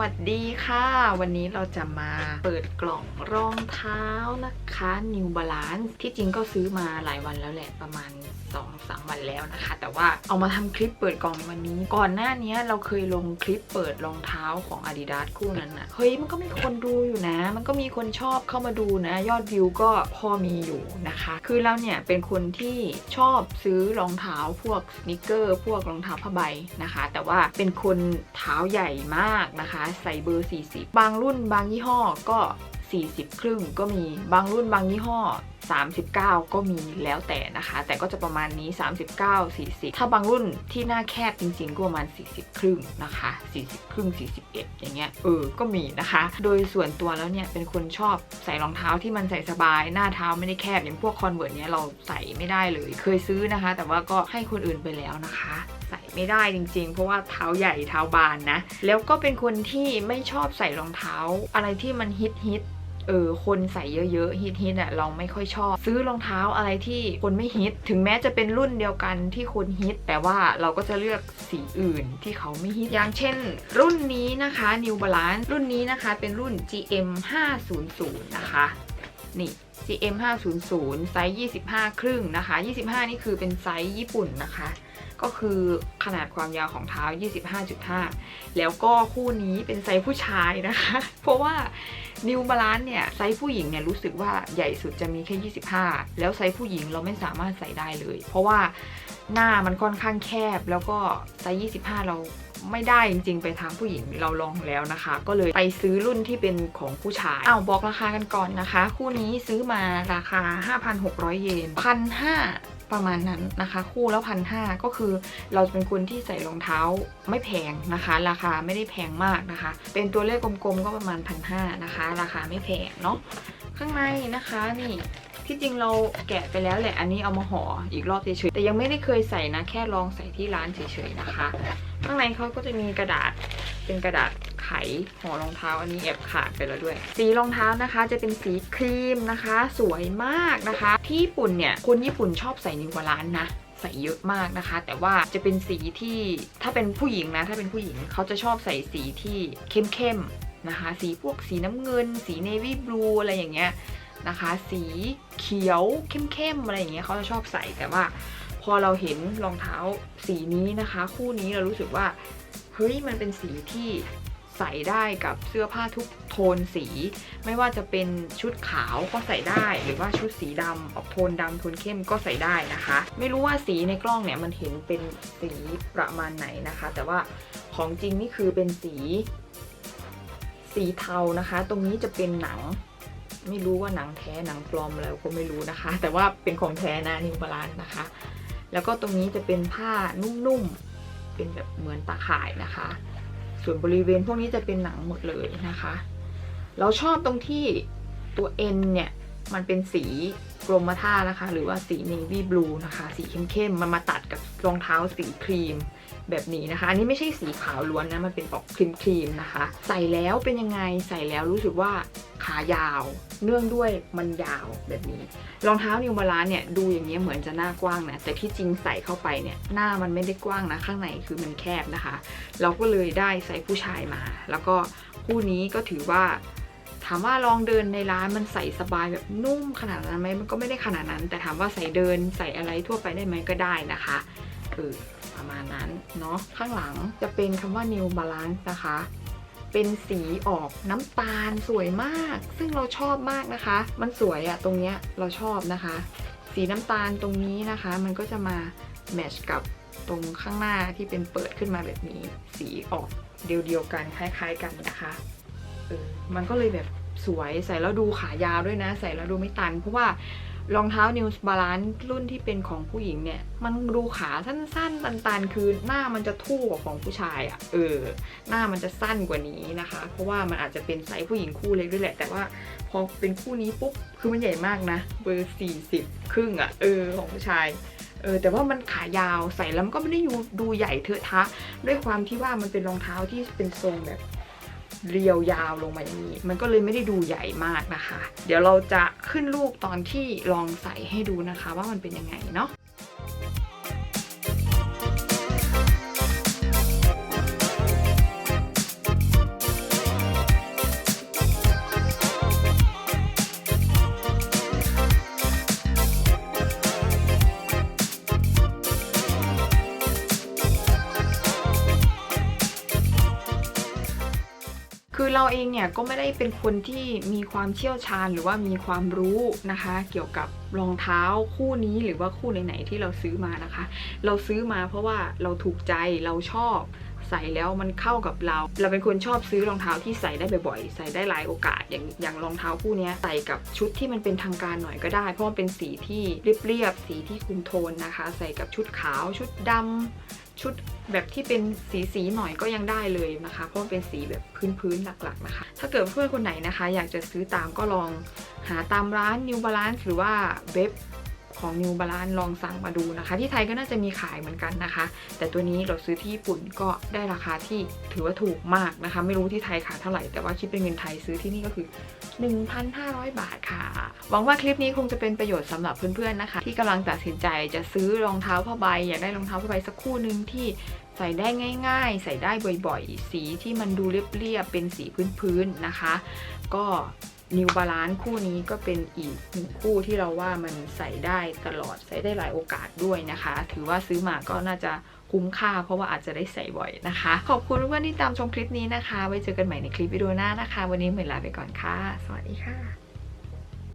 วัสดีค่ะ วันนี้เราจะมาเปิดกล่องรองเท้านะคะ New Balance ที่จริงก็ซื้อมาหลายวันแล้วแหละประมาณ2อสามวันแล้วนะคะ แต่ว่าเอามาทำคลิปเปิดกล่องวันนี้ ก่อนหน้านี้เราเคยลงคลิปเปิดรองเท้าของ Adidas คู่นั้นนะเฮ้ยมันก็มีคนดูอยู่นะ มันก็มีคนชอบเข้ามาดูนะ ยอดวิวก็พอมีอยู่นะคะ คือเราเนี่ยเป็นคนที่ชอบซื้อรองเท้าพวกสนิเกอร์พวกรองเท้าผ้าใบนะคะ แต่ว่าเป็นคนเท้าใหญ่มากนะคะใส่เบอร์ 40 บางรุ่นบางยี่ห้อก็ 40 ครึ่งก็มีบางรุ่นบางยี่ห้อ 39 ก็มีแล้วแต่นะคะ แต่ก็จะประมาณนี้ 39 40 ถ้าบางรุ่นที่หน้าแคบจริงๆก็ประมาณ 40 ครึ่งนะคะ 40 ครึ่ง 41 อย่างเงี้ยเออก็มีนะคะ โดยส่วนตัวแล้วเนี่ยเป็นคนชอบใส่รองเท้าที่มันใส่สบาย หน้าเท้าไม่ได้แคบอย่างพวกคอนเวิร์ตเนี้ยเราใส่ไม่ได้เลย เคยซื้อนะคะ แต่ว่าก็ให้คนอื่นไปแล้วนะคะใส่ไม่ได้จริงๆ เพราะว่าเท้าใหญ่เท้าบานนะ แล้วก็เป็นคนที่ไม่ชอบใส่รองเท้าอะไรที่มันฮิตฮิต เออคนใส่เยอะๆฮิตฮิตอะเราไม่ค่อยชอบ ซื้อรองเท้าอะไรที่คนไม่ฮิต ถึงแม้จะเป็นรุ่นเดียวกันที่คนฮิต แต่ว่าเราก็จะเลือกสีอื่นที่เขาไม่ฮิต อย่างเช่น รุ่นนี้นะคะ New Balance รุ่นนี้นะคะเป็นรุ่น GM 500นะคะนี่ GM 500ไซส์ 25 ครึ่งนะคะ 25 นี่คือเป็นไซส์ญี่ปุ่นนะคะ ก็คือขนาดความยาวของเท้า 25.5 แล้วก็คู่นี้เป็นไซส์ผู้ชายนะคะ เพราะว่า New Balance เนี่ยไซส์ผู้หญิงเนี่ยรู้สึกว่าใหญ่สุดจะมีแค่ 25 แล้วไซส์ผู้หญิงเราไม่สามารถใส่ได้เลย เพราะว่าหน้ามันค่อนข้างแคบแล้วก็ไซส์25 เราไม่ได้จริงๆ ไปทางผู้หญิงเราลองแล้วนะคะ ก็เลยไปซื้อรุ่นที่เป็นของผู้ชายอ้าวบอกราคากันก่อนนะคะ คู่นี้ซื้อมาราคา 5,600 เยนพันห้า ประมาณนั้นนะคะ คู่แล้วพันห้าก็คือเราจะเป็นคนที่ใส่รองเท้าไม่แพงนะคะ ราคาไม่ได้แพงมากนะคะ เป็นตัวเลขกลมๆก็ประมาณพันห้านะคะ ราคาไม่แพงเนาะข้างในนะคะนี่ที่จริงเราแกะไปแล้วแหละอันนี้เอามาห่ออีกรอบเฉยๆแต่ยังไม่ได้เคยใส่นะ แค่ลองใส่ที่ร้านเฉยๆนะคะ ข้างในเขาก็จะมีกระดาษ เป็นกระดาษไขห่อรองเท้าอันนี้แอบขาดไปแล้วด้วย สีรองเท้านะคะจะเป็นสีครีมนะคะ สวยมากนะคะ ที่ญี่ปุ่นเนี่ยคนญี่ปุ่นชอบใส่นิวบาลานนะใส่เยอะมากนะคะ แต่ว่าจะเป็นสีที่ถ้าเป็นผู้หญิงนะ ถ้าเป็นผู้หญิงเขาจะชอบใส่สีที่เข้มๆนะคะ สีพวกสีน้ำเงิน สีเนวี่บลูอะไรอย่างเงี้ยนะคะ สีเขียวเข้มๆอะไรอย่างเงี้ยเขาจะชอบใส่แต่ว่าพอเราเห็นรองเท้าสีนี้นะคะ คู่นี้เรารู้สึกว่า ฮ้ยมันเป็นสีที่ใส่ได้กับเสื้อผ้าทุกโทนสี ไม่ว่าจะเป็นชุดขาวก็ใส่ได้ หรือว่าชุดสีดำออกโทนดำโทนเข้มก็ใส่ได้นะคะ ไม่รู้ว่าสีในกล้องเนี่ยมันเห็นเป็นสีประมาณไหนนะคะ แต่ว่าของจริงนี่คือเป็นสี สีเทานะคะ ตรงนี้จะเป็นหนัง ไม่รู้ว่าหนังแท้หนังปลอมอะไรก็ไม่รู้นะคะ แต่ว่าเป็นของแท้นะนิวบาลานนะคะ แล้วก็ตรงนี้จะเป็นผ้านุ่มๆ เป็นแบบเหมือนตาข่ายนะคะ ส่วนบริเวณพวกนี้จะเป็นหนังหมดเลยนะคะ เราชอบตรงที่ตัว N เนี่ย มันเป็นสี กรมท่านะคะ หรือว่าสี navy blue นะคะ สีเข้มๆ มันมาตัดกับรองเท้าสีครีมแบบนี้นะคะ อันนี้ไม่ใช่สีขาวล้วนนะ มันเป็นออกครีมครีมๆนะคะ ใส่แล้วเป็นยังไง ใส่แล้วรู้สึกว่าขายาว เนื่องด้วยมันยาวแบบนี้ รองเท้านิวบาลานเนี่ยดูอย่างนี้เหมือนจะหน้ากว้างนะ แต่ที่จริงใส่เข้าไปเนี่ยหน้ามันไม่ได้กว้างนะ ข้างในคือมันแคบนะคะ เราก็เลยได้ใส่ผู้ชายมา แล้วก็คู่นี้ก็ถือว่าามว่าลองเดินในร้านมันใส่สบายแบบนุ่มขนาดนั้นไหมมันก็ไม่ได้ขนาดนั้น แต่ถามว่าใส่เดินใส่อะไรทั่วไปได้ไหมก็ได้นะคะเออประมาณนั้นเนาะข้างหลังจะเป็นคำว่า New Balance นะคะ เป็นสีออกน้ำตาลสวยมาก ซึ่งเราชอบมากนะคะ มันสวยอะตรงเนี้ยเราชอบนะคะ สีน้ำตาลตรงนี้นะคะ มันก็จะมาแมทช์กับตรงข้างหน้าที่เป็นเปิดขึ้นมาแบบนี้ สีออกเดียวๆกันคล้าย ๆ กันนะคะเออมันก็เลยแบบ สวยใส่แล้วดูขายาวด้วยนะ ใส่แล้วดูไม่ตัน เพราะว่ารองเท้า New Balance รุ่นที่เป็นของผู้หญิงเนี่ย มันดูขาสั้นๆตันๆคือหน้ามันจะทู่กว่าของผู้ชายอะ่ะเออ หน้ามันจะสั้นกว่านี้นะคะ เพราะว่ามันอาจจะเป็นไซส์ผู้หญิงคู่เล็กด้วยแหละ แต่ว่าพอเป็นคู่นี้ปุ๊บคือมันใหญ่มากนะเบอร์40 ครึ่งอะ่ะเออของผู้ชายเออแต่ว่ามันขายาวใส่แล้วมันก็ไม่ได้ดูดูใหญ่เทอะทะ ด้วยความที่ว่ามันเป็นรองเท้าที่เป็นทรงแบบ เรียวยาวลงมาอย่างนี้ มันก็เลยไม่ได้ดูใหญ่มากนะคะ เดี๋ยวเราจะขึ้นรูปตอนที่ลองใส่ให้ดูนะคะ ว่ามันเป็นยังไงเนาะ เราเองเนี่ยก็ไม่ได้เป็นคนที่มีความเชี่ยวชาญหรือว่ามีความรู้นะคะ เกี่ยวกับรองเท้าคู่นี้หรือว่าคู่ไหนๆที่เราซื้อมานะคะ เราซื้อมาเพราะว่าเราถูกใจเราชอบใส่แล้วมันเข้ากับเรา เราเป็นคนชอบซื้อรองเท้าที่ใส่ได้บ่อยๆ ใส่ได้หลายโอกาส อย่างอย่างรองเท้าคู่นี้ใส่กับชุดที่มันเป็นทางการหน่อยก็ได้ เพราะมันเป็นสีที่เรียบๆ สีที่คุมโทนนะคะ ใส่กับชุดขาว ชุดดำ ชุดแบบที่เป็นสีสีๆหน่อยก็ยังได้เลยนะคะ เพราะเป็นสีแบบพื้นๆหลักๆนะคะ ถ้าเกิดเพื่อนคนไหนนะคะ อยากจะซื้อตามก็ลองหาตามร้าน New Balance หรือว่าเว็บของ New Balance ลองสั่งมาดูนะคะ ที่ไทยก็น่าจะมีขายเหมือนกันนะคะ แต่ตัวนี้เราซื้อที่ญี่ปุ่นก็ได้ราคาที่ถือว่าถูกมากนะคะ ไม่รู้ที่ไทยขายเท่าไหร่แต่ว่าคิดเป็นเงินไทยซื้อที่นี่ก็คือ 1,500 บาทค่ะ หวังว่าคลิปนี้คงจะเป็นประโยชน์สำหรับเพื่อนๆนะคะ ที่กำลังตัดสินใจจะซื้อรองเท้าผ้าใบอยากได้รองเท้าผ้าใบสักคู่หนึ่งที่ใส่ได้ง่าย ๆ ใส่ได้บ่อยๆ สีที่มันดูเรียบๆเป็นสีพื้นๆนะคะ ก็นิวบาลานคู่นี้ก็เป็นอีกหนึ่งคู่ที่เราว่ามันใส่ได้ตลอดใส่ได้หลายโอกาสด้วยนะคะ ถือว่าซื้อมาก็น่าจะ คุ้มค่า เพราะว่าอาจจะได้ใส่บ่อยนะคะ ขอบคุณเพื่อนที่ตามชมคลิปนี้นะคะ ไว้เจอกันใหม่ในคลิปวิดีโอหน้านะคะ วันนี้เหมือนลาไปก่อนค่ะ สวัสดีค่ะ